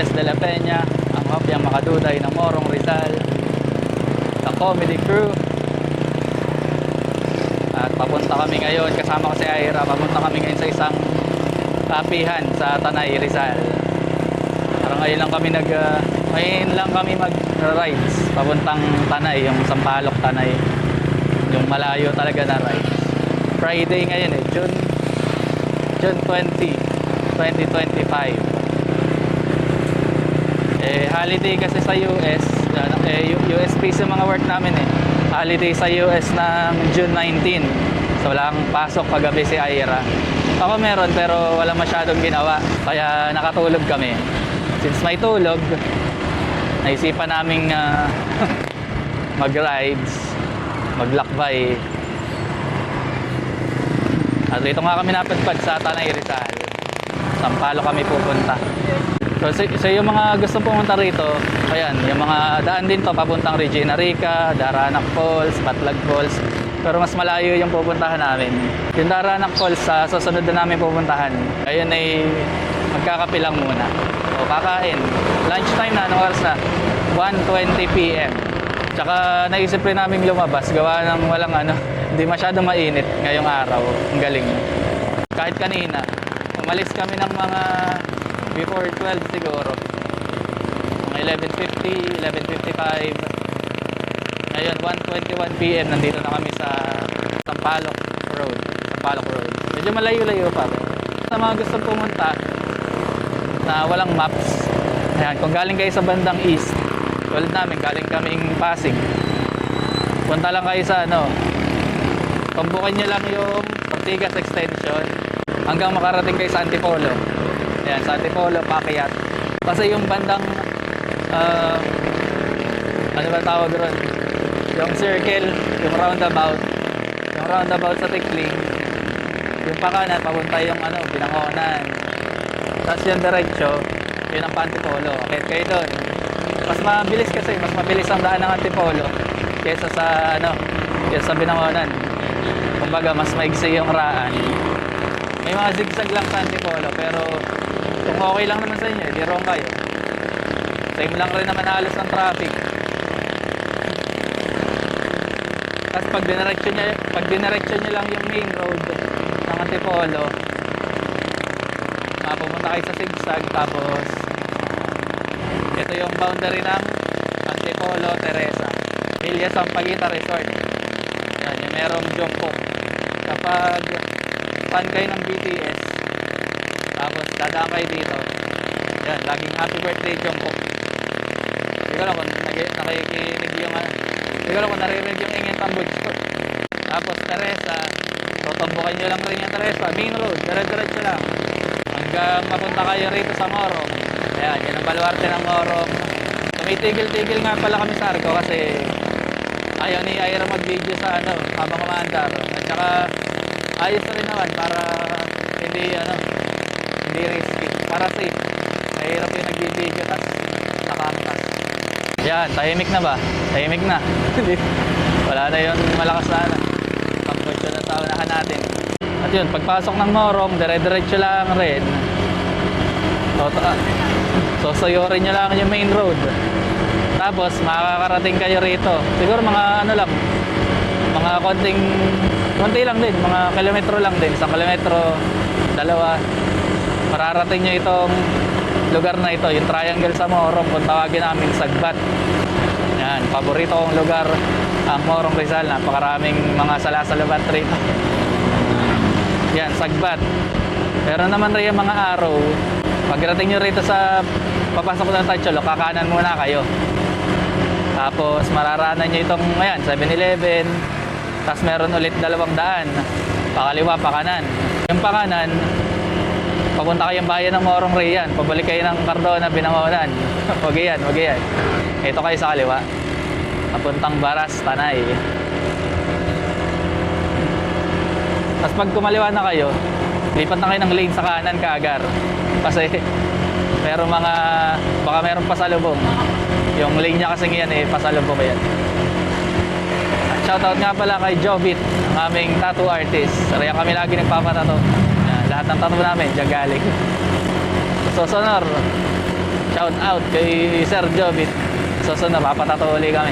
Reyes de la Peña, ang hopyang makaduday ng Morong Rizal, the comedy crew. At papunta kami ngayon, kasama ko si Ira, papunta kami ngayon sa isang kapihan sa Tanay, Rizal. Parang ngayon lang kami nag, ngayon lang kami mag-rides, papuntang Tanay, yung Sampaloc Tanay. Yung malayo talaga na rides. Friday ngayon eh, June, June 20, 2025. Eh, holiday kasi sa US, eh, U- US base yung mga work namin eh. Holiday sa US ng June 19. So wala kang pasok kagabi si Ira. Ako meron pero wala masyadong ginawa. Kaya nakatulog kami. Since may tulog, naisipan naming ah, mag-rides, maglakbay. At dito nga kami napadpad sa Tanay Rizal. Sampalo kami pupunta. So, sa, sa yung mga gusto pumunta rito, ayan, yung mga daan din to papuntang Regina Rica, Daranak Falls, Batlag Falls. Pero mas malayo yung pupuntahan namin. Yung Daranak Falls sa susunod na namin pupuntahan. Ayun ay magkakape lang muna. O kakain. Lunchtime na, anong oras na? 1.20 p.m. Tsaka naisip rin namin lumabas, gawa ng walang ano, hindi masyado mainit ngayong araw. Ang galing. Kahit kanina, umalis kami ng mga before 12 siguro. Mga 11.50, 11.55. Ngayon, 1.21 p.m. Nandito na kami sa Sampaloc Road. Sampaloc Road. Medyo malayo-layo pa. Sa mga gusto pumunta na walang maps, ayan, kung galing kayo sa bandang east, tulad namin, galing kaming Pasig. Punta lang kayo sa ano, pambukan nyo lang yung Ortigas Extension hanggang makarating kayo sa Antipolo. Ayan, sa Antipolo, Pakyat. Kasi yung bandang, ah, ano ba tawag ron? Yung circle, yung roundabout, yung roundabout sa Tikling, yung pakanan, papunta yung ano, binangonan. Tapos yung diretso, yun ang Pantipolo. Kahit kayo doon. Mas mabilis kasi, mas mabilis ang daan ng Antipolo kaysa sa ano, kaysa sa binangonan. Kumbaga, mas maigsi yung raan. May mga zigzag lang sa Antipolo, pero kung okay lang naman sa inyo, di wrong kayo. Same lang rin naman halos ang traffic. Tapos pag diniretso niya, pag diniretso niya lang yung main road ng Antipolo, mapupunta kayo sa zigzag tapos ito yung boundary ng Antipolo, Teresa. Ilya Sampaguita Resort. Yan, yung merong Jungkook. Kapag fan kayo ng BTS, dadaan kayo dito, yan, laging happy birthday Jungkook. Hindi ko lang kung nakikinig yung hindi ko lang kung naririnig yung ingin tambuds ko. Tapos Teresa, tutumbukan nyo lang rin yung Teresa, main road, dire-diretso lang. Hanggang mapunta kayo rito sa Morong. Ayan, yun ang baluarte ng Morong. Tumitigil-tigil nga pala kami sa Arco kasi ayaw ni Ira mag-video sa ano, habang kumandar. At saka ayos na rin naman para hindi ano, hindi risky. Para safe. Mahirap yung nag-video tapos nakangkas. Yan, tahimik na ba? Tahimik na. Wala na yung malakas na ano. Pagputyo na sa unahan natin. At yun, pagpasok ng Morong, dire-diretso lang rin. So, ta- so sayorin nyo lang yung main road. Tapos, makakarating kayo rito. Siguro mga ano lang, mga konting, konti lang din, mga kilometro lang din. Isang kilometro, dalawa. Mararating nyo itong lugar na ito, yung triangle sa Morong, kung tawagin namin Sagbat. Yan, paborito kong lugar, ang Morong Rizal. Napakaraming mga salasalabat rito. Yan, Sagbat. Pero naman rin yung mga araw, pagdating nyo rito sa papasok ng Tacholo, kakanan muna kayo. Tapos mararanan nyo itong, ayan, 7-Eleven. Tapos meron ulit dalawang daan. Pakaliwa, pakanan. Yung pakanan, papunta kayong bayan ng Morong Riyan. Pabalik kayo ng Cardona, Binangonan. wag yan, wag yan. Ito kayo sa kaliwa. Papuntang Baras, Tanay. Tapos pag kumaliwa na kayo, lipat na kayo ng lane sa kanan kaagar. Kasi meron mga, baka meron pasalubong. Yung lane niya kasi ngayon eh, pasalubong yan. Shoutout nga pala kay Jovit, ang aming tattoo artist. Kaya kami lagi nagpapatato. Lahat ng tattoo namin, diyan galing. So, Sonor, Shout out kay Sir Jobit. Susunod, papatatuli kami.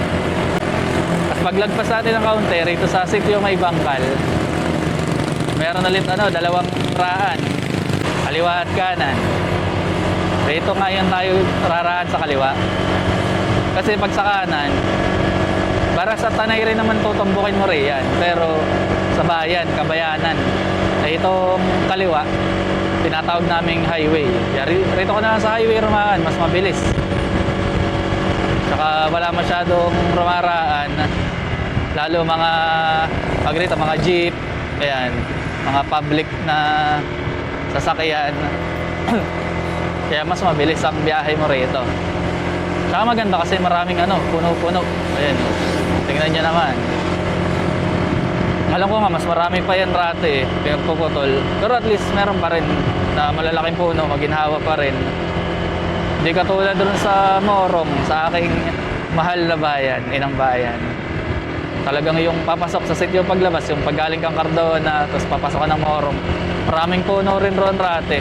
At paglagpas natin ng counter, ito sa sitio may bangkal. Meron ulit ano, dalawang raan. Kaliwa at kanan. Dito ngayon tayo raraan sa kaliwa. Kasi pag sa kanan, para sa tanay rin naman tutumbukin mo rin yan. Pero sa bayan, kabayanan. Itong kaliwa, tinatawag naming highway. Rito ko na lang sa highway rumaan, mas mabilis. Saka wala masyadong rumaraan. Lalo mga, pag rito, mga jeep, ayan, mga public na sasakyan. Kaya mas mabilis ang biyahe mo rito. Saka maganda kasi maraming ano, puno-puno. Ayan, tingnan nyo naman. Alam ko nga, mas marami pa yan rate eh, kaya puputol. Pero at least meron pa rin na malalaking puno, maginhawa pa rin. Hindi katulad dun sa Morong, sa aking mahal na bayan, inang bayan. Talagang yung papasok sa sitio paglabas, yung paggaling kang Cardona, tapos papasok ka ng Morong. Maraming puno rin ron rate.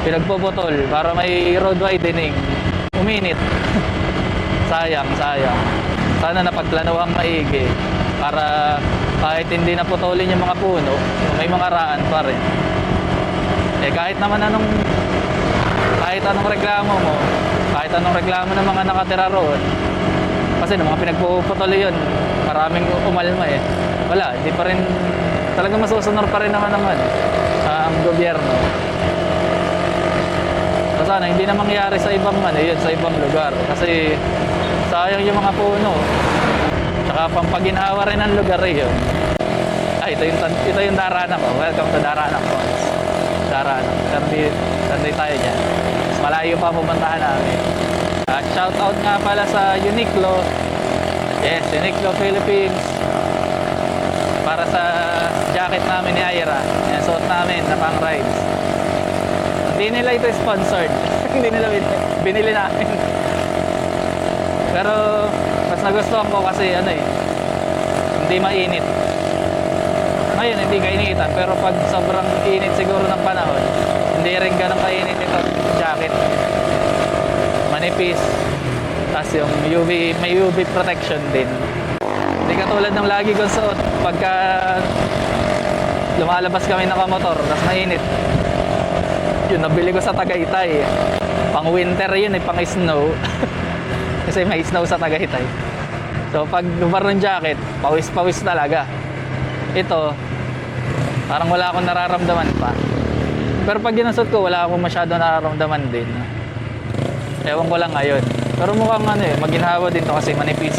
Pinagpuputol para may road widening. Uminit. sayang, sayang. Sana napagplano ang maigi para kahit hindi naputulin yung mga puno, may mga raan pa rin. Eh kahit naman anong kahit anong reklamo mo, kahit anong reklamo ng mga nakatira roon, kasi ng mga pinagpuputol yun, maraming umalma eh. Wala, hindi pa rin, talagang masusunod pa rin naman naman ah, ang gobyerno. So sana hindi na mangyari sa ibang ano, yun, sa ibang lugar. Kasi sayang yung mga puno. Tsaka pampaginhawa rin ang lugar eh. Ay, ito yung, ito yung Darana ko. Welcome to Darana ko. Darana. Sandi, sandi tayo dyan. Malayo pa pupuntahan namin. At shout out nga pala sa Uniqlo. Yes, Uniqlo Philippines. Para sa jacket namin ni Ira. Yan, suot namin na pang rides. Hindi nila ito sponsored. Hindi nila binili, binili namin. Pero mas nagustuhan ko kasi ano eh, hindi mainit. Ngayon, hindi kainitan. Pero pag sobrang init siguro ng panahon, hindi rin ganun kainit ito jacket. Manipis. Tapos yung UV, may UV protection din. Hindi katulad ng lagi kong suot pagka lumalabas kami nakamotor, tapos mainit. Yun, nabili ko sa Tagaytay. Pang winter yun eh, pang snow. Kasi may snow sa Tagaytay. So pag lubar ng jacket, pawis-pawis talaga. Ito, parang wala akong nararamdaman pa. Pero pag ginasot ko, wala akong masyado nararamdaman din. Ewan ko lang ngayon. Pero mukhang ano eh, maginhawa din to kasi manipis.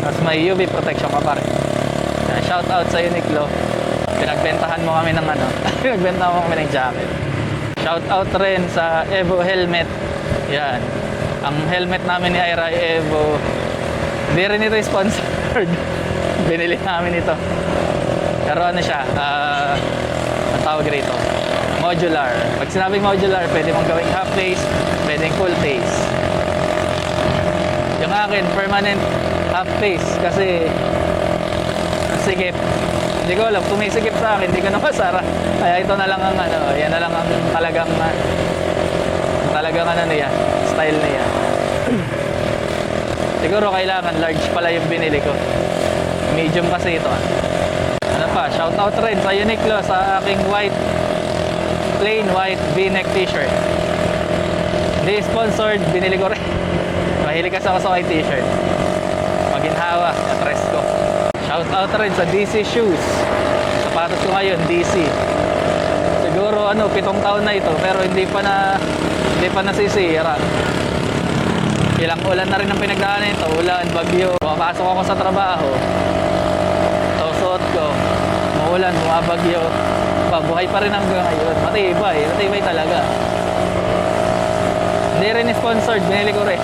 Tapos may UV protection ka pa rin. Shout out sa Uniqlo. Pinagbentahan mo kami ng ano, pinagbentahan mo kami ng jacket. Shout out rin sa Evo helmet. Yan. Ang helmet namin ni Ira Evo. Hindi rin ito sponsored. Binili namin ito. Pero ano siya, ah, ang tawag rito, modular. Pag sinabing modular, pwede mong gawing half face, pwedeng full face. Yung akin, permanent half face kasi sikip. Hindi ko alam, tumisikip sa akin, hindi ko na masara. Kaya ito na lang ang ano, yan na lang ang talagang ah, talagang ano niya, style niya. Siguro kailangan large pala yung binili ko. Medium kasi ito. ah. Ano pa, shout out rin sa Uniqlo sa aking white plain white v-neck t-shirt. Hindi sponsored, binili ko rin. Mahilig kasi ako sa white t-shirt. Maginhawa, press ko. Shout out rin sa DC Shoes. Sapatos ko ngayon, DC. Siguro ano, pitong taon na ito pero hindi pa na hindi pa nasisira. Ilang ulan na rin ang pinagdaanan ito. Ulan, bagyo. Papasok ako sa trabaho. Suot ko. Maulan, bumabagyo. Buhay pa rin hanggang ngayon. Matibay. Matibay talaga. Hindi rin sponsored. Binili ko rin.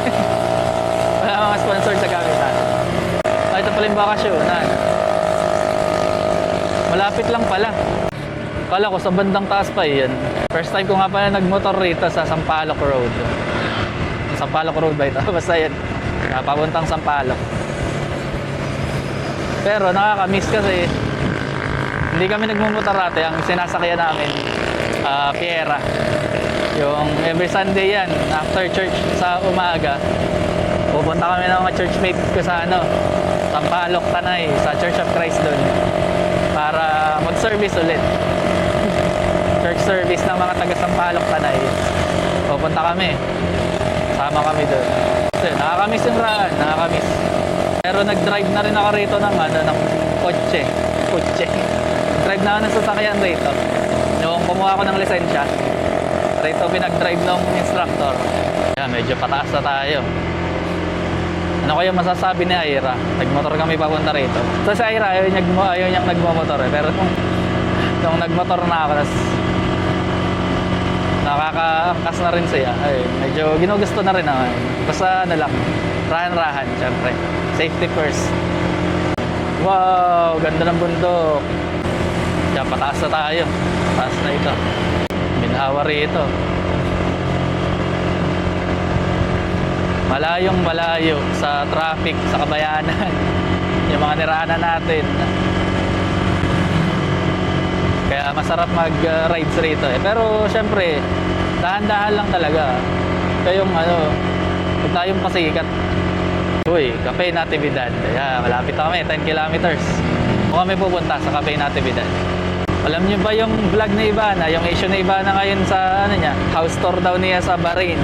Wala mga sponsored sa gamitan. Ah, ito pala yung bakasyonan. Malapit lang pala. Kala ko sa bandang taas pa yan. First time ko nga pala nagmotor rito sa Sampaloc Road. Sampaloc Road ba ito? Basta yan. Ah, Papuntang Sampaloc. Pero nakaka-miss kasi hindi kami nagmumotor ate. Ang sinasakyan namin, ah, Fiera. Yung every Sunday yan, after church sa umaga, pupunta kami ng mga churchmates ko sa ano, Sampaloc, Tanay, sa Church of Christ doon. Para mag-service ulit. Church service ng mga taga Sampaloc, Tanay. Pupunta kami. Sama kami doon. So, nakakamiss yung raan, nakakamiss. Pero nag-drive na rin ako rito ng ano, ng kotse. Kotse. Drive na ako ng sasakyan rito. Noong kumuha ako ng lisensya, rito pinag-drive ng instructor. Kaya medyo pataas na tayo. Ano kaya masasabi ni Ira? Nagmotor kami papunta rito. So si Ira, ayaw, niya, ayaw niyang nagmamotor eh. Pero nung, nung nagmotor na ako, tas nakakaangkas na rin siya. Ay, medyo ginugusto na rin eh. Basta ano lang, rahan-rahan, syempre. Safety first. Wow, ganda ng bundok. Kaya pataas na tayo. Taas na ito. Minhawa rito. Malayong malayo sa traffic, sa kabayanan. Yung mga niraanan natin. Kaya masarap mag-rides rito eh. Pero syempre, dahan-dahan lang talaga. Kayong ano, huwag tayong pasikat. Uy, Cafe Natividad. Kaya malapit kami, 10 kilometers. Kung kami pupunta sa Cafe Natividad. Alam niyo ba yung vlog ni Ivana, yung issue ni Ivana ngayon sa ano niya, house tour daw niya sa Bahrain.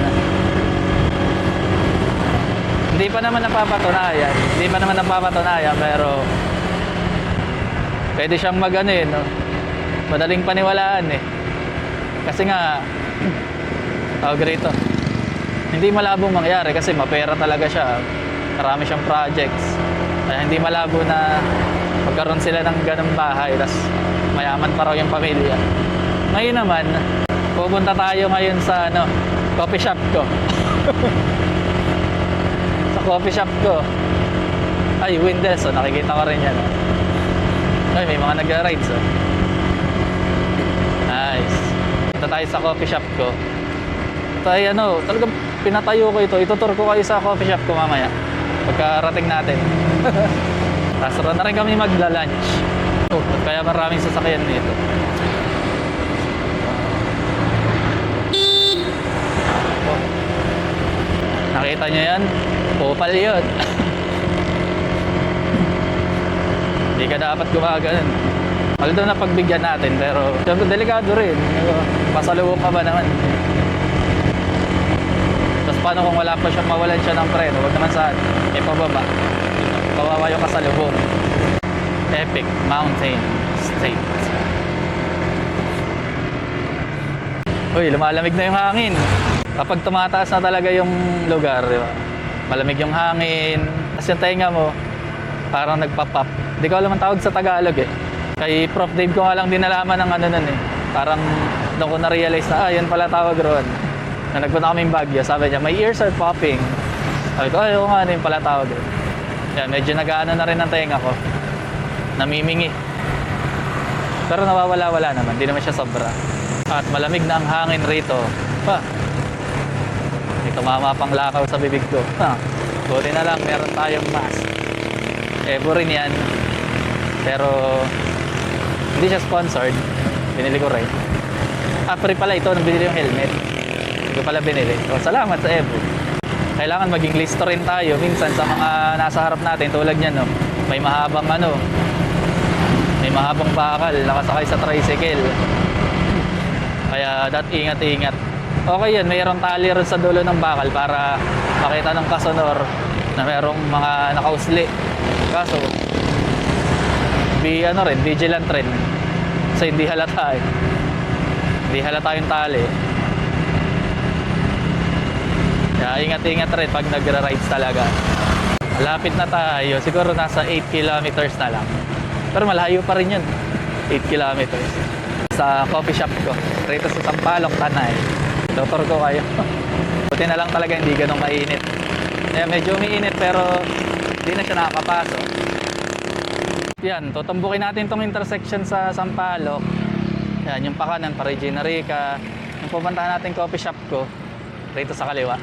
Hindi pa naman napapatunayan, hindi pa naman napapatunayan pero pwede siyang mag ano eh, no? Madaling paniwalaan eh. Kasi nga, tawag rito, hindi malabong mangyari kasi mapera talaga siya. Marami siyang projects. Kaya hindi malabo na magkaroon sila ng ganong bahay tapos mayaman pa raw yung pamilya. Ngayon naman, pupunta tayo ngayon sa ano, coffee shop ko. sa coffee shop ko. Ay, Windows, oh, nakikita ko rin yan. Ay, may mga nagra-rides oh. Nice. Punta tayo sa coffee shop ko. Ay ano, talagang pinatayo ko ito. Itutur ko kayo sa coffee shop ko mamaya. Pagkarating natin. Tapos na rin kami magla-lunch. Oh, kaya maraming sasakyan dito. Oh. Nakita nyo yan? Opal yun. Hindi ka dapat gumaganon. Although na pagbigyan natin, pero syempre delikado rin. Pasalubong ka ba naman? Tapos paano kung wala pa siya, mawalan siya ng preno? Huwag naman saan. May pababa. Kawawa yung kasalubong. Epic Mountain State. Uy, lumalamig na yung hangin. Kapag tumataas na talaga yung lugar, di ba? Malamig yung hangin. Tapos yung tenga mo, parang nagpapap. Hindi ko alam ang tawag sa Tagalog eh. Kay Prof. Dave ko nga lang din nalaman ng ano nun eh. Parang doon ko na-realize na, ah, yan pala tawag roon. Na nagpunta kaming Baguio, sabi niya, my ears are popping. Sabi ko, ay, oo nga, ano yung pala tawag roon. Yan, medyo nag-ano na rin ang tenga ko. Namimingi. Pero nawawala-wala naman, di naman siya sobra. At malamig na ang hangin rito. Pa, may tumama pang lakaw sa bibig ko. Ha, buti na lang, meron tayong mask. Evo rin yan. Pero, hindi siya sponsored. Binili ko rin. Ah, free pala ito nung binili yung helmet. Hindi ko pala binili. So, salamat sa Evo. Kailangan maging listo rin tayo. Minsan sa mga nasa harap natin, tulad niyan, no? may mahabang ano, may mahabang bakal, nakasakay sa tricycle. Kaya dat ingat-ingat. Okay yan, mayroong tali rin sa dulo ng bakal para makita ng kasonor na mayroong mga nakausli. Kaso, bi ano rin, vigilant rin. So hindi halata eh. Hindi halata yung tali. Kaya ingat-ingat rin pag nagra-rides talaga. Malapit na tayo. Siguro nasa 8 kilometers na lang. Pero malayo pa rin yun. 8 kilometers. Sa coffee shop ko. Rito sa Sampaloc, Tanay. Doktor ko kayo. Buti na lang talaga hindi ganun mainit. Kaya medyo umiinit pero hindi na siya nakakapasok. Yan, tutumbukin natin tong intersection sa Sampaloc. Yan, yung pakanan, pa Regina Rica. Yung pupuntahan natin coffee shop ko. Rito sa kaliwa.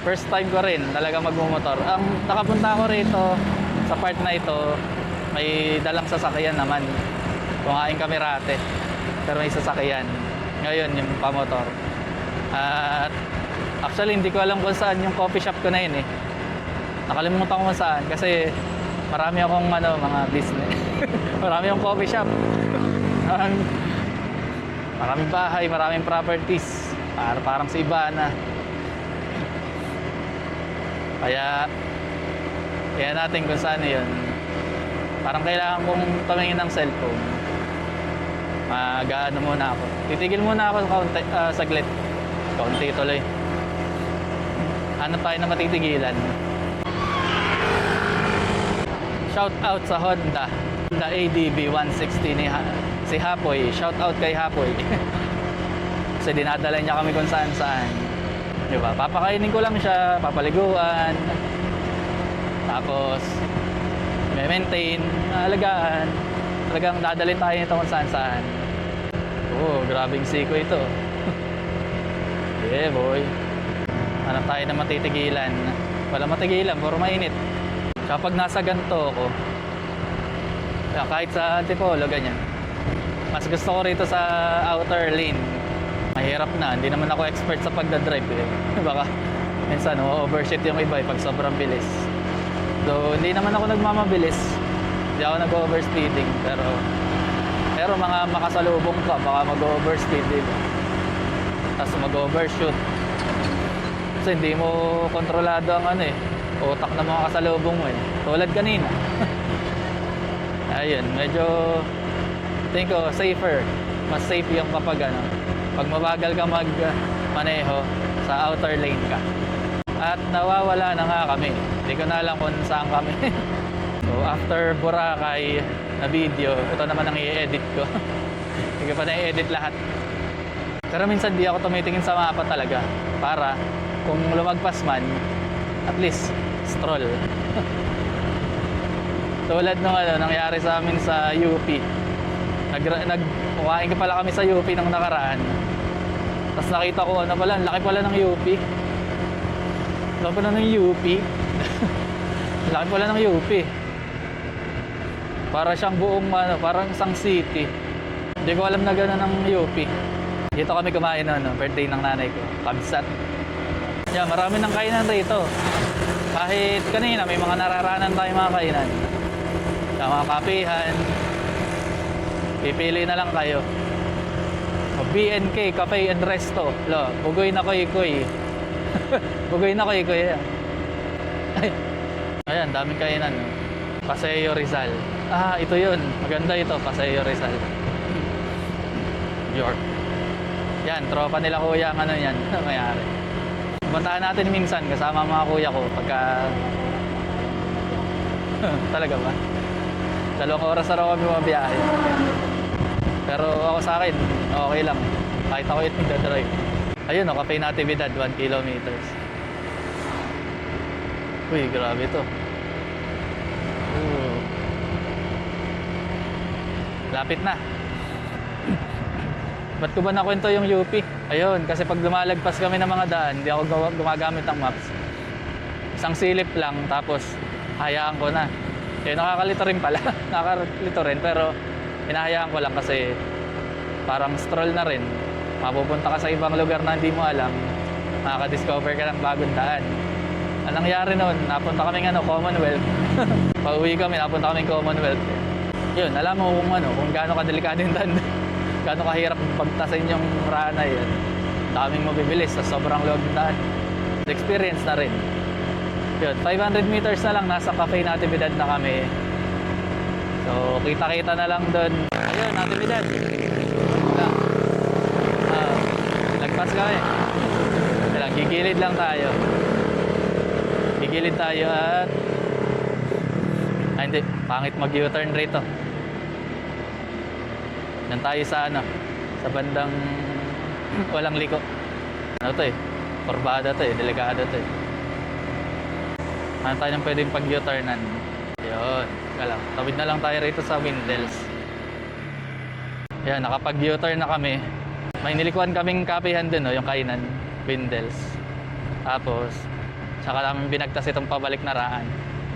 First time ko rin talaga magmumotor. Ang nakapunta ko rito sa part na ito, may dalang sasakyan naman. Kumain kami rate. Pero may sasakyan. Ngayon, yung pamotor. At actually, hindi ko alam kung saan yung coffee shop ko na yun eh. Nakalimutan ko kung saan kasi marami akong ano, mga business. marami akong coffee shop. Maraming, maraming bahay, maraming properties. Para, parang sa iba na. Kaya, kaya natin kung saan yun. Parang kailangan kong tumingin ng cellphone. Mag-ano muna ako. Titigil muna ako kaunti, ah, saglit. Kaunti tuloy. Hanap tayo na matitigilan. Shout out sa Honda. Honda ADB 160 ni ha si Hapoy. Shout out kay Hapoy. Kasi dinadala niya kami kung saan saan. Di ba? Papakainin ko lang siya, papaliguan. Tapos, may maintain, alagaan. Talagang dadalhin tayo nito kung saan saan. Oo, grabing siko ito. yeah, boy. Hanap tayo na matitigilan. Wala matigilan, puro mainit. Kapag nasa ganito ako, kaya kahit sa Antipolo, ganyan. Mas gusto ko rito sa outer lane. Mahirap na, hindi naman ako expert sa pagdadrive eh. Baka minsan overshoot yung iba eh, pag sobrang bilis. So, hindi naman ako nagmamabilis. Hindi ako nag-overspeeding. Pero, pero mga makasalubong ka, baka mag-overspeed din. Tapos mag-overshoot. Kasi hindi mo kontrolado ang ano eh. Utak ng mga kasalubong mo eh. Tulad kanina. Ayun, medyo tingin ko safer. Mas safe yung kapag ano. Pag mabagal ka mag maneho sa outer lane ka. At nawawala na nga kami. Hindi ko na alam kung saan kami. so after Boracay na video, ito naman ang i-edit ko. Hindi ko pa na-edit lahat. Pero minsan di ako tumitingin sa mapa talaga. Para kung lumagpas man, at least stroll. Tulad nung ano, nangyari sa amin sa UP. Nag, nag, kumain ka pala kami sa UP nung nakaraan. Tapos nakita ko, ano pala, laki pala ng UP. Laki pala ng UP. laki pala ng UP. Para siyang buong, ano, parang isang city. Hindi ko alam na gano'n ng UP. Dito kami kumain, ano, birthday ng nanay ko. Kabsat. Yeah, marami ng kainan rito. Kahit kanina, may mga nararanan tayong mga kainan. Sa mga kapihan. Pipili na lang kayo. BNK, Cafe and Resto. Lo, bugoy na koy koy. bugoy na koy koy. Ay. Ayan, daming kainan. Paseo Rizal. Ah, ito yun. Maganda ito, Paseo Rizal. York. Yan, tropa nila kuya ang ano yan. Mayari. Puntahan natin minsan kasama mga kuya ko pagka... Talaga ba? Dalawang oras na raw kami mabiyahe. Pero ako sa akin, okay lang. Kahit ako yung nagdadrive. Ayun, oh, Cafe Natividad, 1 kilometers. Uy, grabe to. Ooh. Lapit na. Ba't ko ba nakwento yung UP? Ayun, kasi pag lumalagpas kami ng mga daan, hindi ako gumagamit ng maps. Isang silip lang, tapos hayaan ko na. Eh, nakakalito rin pala. nakakalito rin, pero hinahayaan ko lang kasi parang stroll na rin. Mapupunta ka sa ibang lugar na hindi mo alam, makaka-discover ka ng bagong daan. Anong nangyari noon? Napunta kami ano, Commonwealth. Pauwi kami, napunta kami Commonwealth. Yun, alam mo kung ano, kung gaano kadelikado yung daan. gaano kahirap pagtasin yung rana yun. Daming mabibilis sa sobrang log ng. Experience na rin. Yun, 500 meters na lang, nasa Cafe Natividad na kami. So, kita-kita na lang doon. Ayun, Natividad. Wala. Ah, lagpas kami. Kailang, gigilid lang tayo. Gigilid tayo at... Ay, hindi. Pangit mag-U-turn rito. Yan tayo sa ano, sa bandang walang liko. Ano to eh? Korbada to eh, delikado to eh. Ano tayo nang pwedeng pag-U-turnan? Yun, lang. Tawid na lang tayo rito sa Windels. Yan, nakapag-U-turn na kami. May nilikuan kaming kapihan din, no, yung kainan, Windels. Tapos, saka namin binagtas itong pabalik na raan.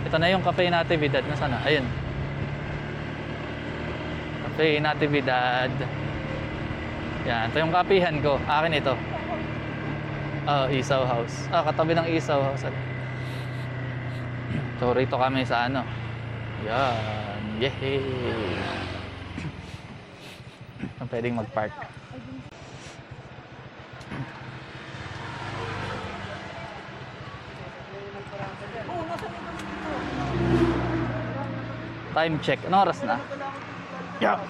Ito na yung cafe natividad. Na? Ayun. Ito yung Natividad. Yan, ito yung kapihan ko. Akin ito. Oh, Isaw House. Ah, katabi ng Isaw House. So, rito kami sa ano. Yan. Yehey! Pwedeng mag-park. Time check. Anong oras na? Yeah.